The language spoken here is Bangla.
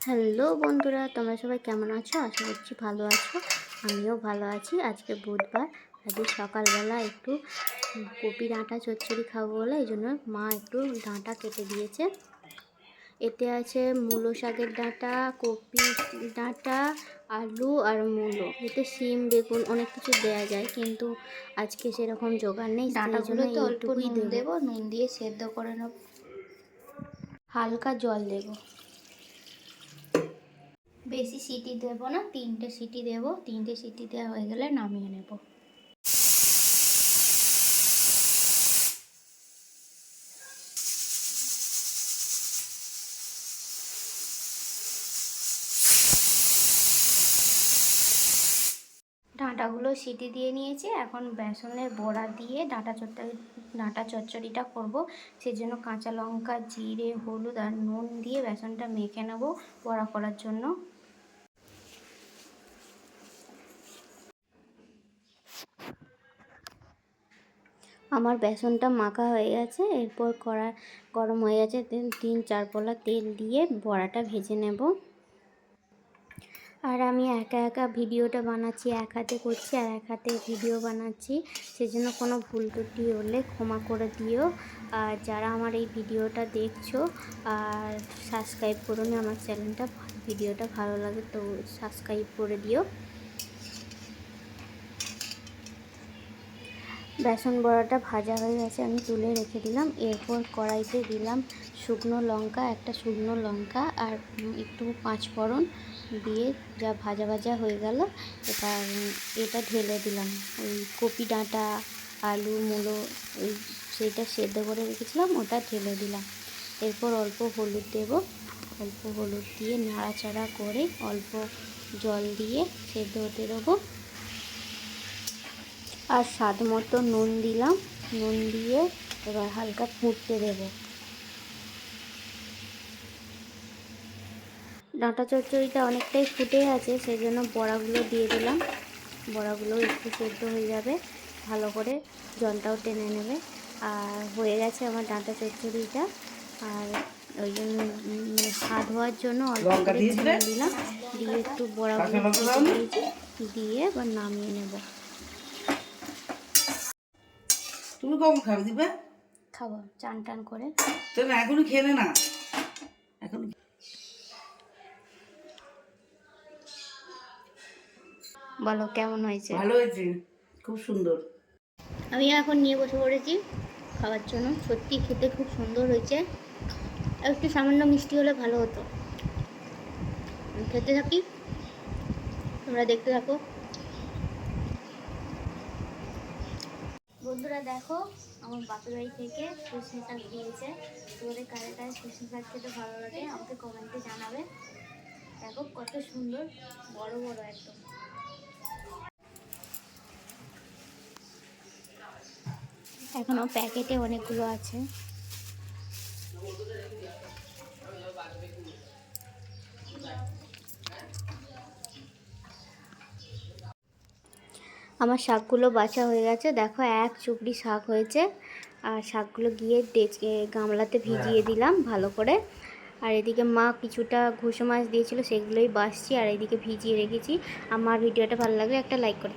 হ্যালো বন্ধুরা তোমরা সবাই কেমন আছো? আশা করছি ভালো আছো। আমিও ভালো আছি। আজকে বুধবার আজকে সকালবেলা একটু কপি ডাঁটা চচ্চড়ি খাব বলে এই জন্য মা একটু ডাঁটা কেটে দিয়েছে। এতে আছে মূলো শাকের ডাঁটা কপি ডাঁটা আলু আর মূলো। এতে শিম বেগুন অনেক কিছু দেওয়া যায় কিন্তু আজকে সেরকম জোগাড় নেই ডাঁটাগুলো তো অল্প নুন দেবো নুন দিয়ে সেদ্ধ করে নেব। হালকা জল দেব। বেশি সিটি দেবো না, তিনটে সিটি দেব, তিনটে সিটি দেওয়া হয়ে গেলে নামিয়ে নেব। ডাঁটাগুলো সিটি দিয়ে নিয়েছি, এখন বেসনের বড়া দিয়ে ডাঁটা চচ্চড়ি, ডাঁটা চচ্চড়িটা করব। সেই জন্য কাঁচা লঙ্কা, জিরে, হলুদ আর নুন দিয়ে বেসনটা মেখে নেব বড়া করার জন্য। আমার বেসনটা মাখা হয়ে গেছে, এরপর কড়া গরম হয়ে গেছে, তিন চার পলা তেল দিয়ে বড়াটা ভেজে নেব। আর আমি একা একা ভিডিওটা বানাচ্ছি, এক হাতে করছি আর এক হাতে ভিডিও বানাচ্ছি, সেজন্য কোনো ভুল ত্রুটি হলে ক্ষমা করে দিও। আর যারা আমার এই ভিডিওটা দেখছ আর সাবস্ক্রাইব করুন, আমার চ্যানেলটা, ভিডিওটা ভালো লাগে তো সাবস্ক্রাইব করে দিও। বেসন বড়াটা ভাজা হয়ে গেছে, আমি তুলে রেখে দিলাম। এরপর কড়াইতে দিলাম শুকনো লঙ্কা, একটা শুকনো লঙ্কা আর একটু পাঁচ ফোড়ন দিয়ে যা ভাজা ভাজা হয়ে গেল এটা এটা ঢেলে দিলাম। ওই কপি ডাঁটা, আলু, মূলো, ওই সেটা সেদ্ধ করে রেখেছিলাম, ওটা ঢেলে দিলাম। এরপর অল্প হলুদ দেব। অল্প হলুদ দিয়ে নাড়াচাড়া করে অল্প জল দিয়ে সেদ্ধ হতে দেবো। আর স্বাদ মতো নুন দিলাম। নুন দিয়ে এবার হালকা ফুটতে দেব। ডাঁটা চচ্চড়িটা অনেকটাই ফুটে আছে সেই জন্য বড়াগুলো দিয়ে দিলাম। বড়াগুলো একটু সেদ্ধ হয়ে যাবে ভালো করে জলটাও টেনে নেবে। আর হয়ে গেছে আমার ডাঁটা চচ্চড়িটা। আর ওই জন্য স্বাদ হওয়ার জন্য অল্প করে দিলাম। দিয়ে একটু বড়াগুলো দিয়ে এবার নামিয়ে নেব। তুমি কখন খাবে দিবে? খাব চান টান করে। তো না এখনই খেলে না? এখন বলো কেমন হয়েছে? ভালো হয়েছে খুব সুন্দর। আমি এখন নিয়ে বসে পড়েছি খাওয়ার জন্য। সত্যি খেতে খুব সুন্দর হয়েছে। আর একটু সামান্য মিষ্টি হলে ভালো হতো। খেতে থাকি তোমরা দেখতে থাকো। বন্ধুরা দেখো, আমার বাপের বাড়ি থেকে সর্ষে শাক দিয়েছে। তোমাদের কারে কারে সর্ষে শাক খেতে ভালো লাগে আমাকে কমেন্টে জানাবে। দেখো কত সুন্দর, বড় বড় একদম। এখনও প্যাকেটে অনেকগুলো আছে। আমার শাকগুলো বাছা হয়ে গেছে। দেখো এক চুপড়ি শাক হয়েছে। আর শাকগুলো গিয়ে ডেচকে গামলাতে ভিজিয়ে দিলাম ভালো করে। আর এদিকে মা কিছুটা ঘুষো মাছ দিয়েছিলো সেগুলোই বাসছি আর এদিকে ভিজিয়ে রেখেছি। আমার ভিডিওটা ভালো লাগলে একটা লাইক করে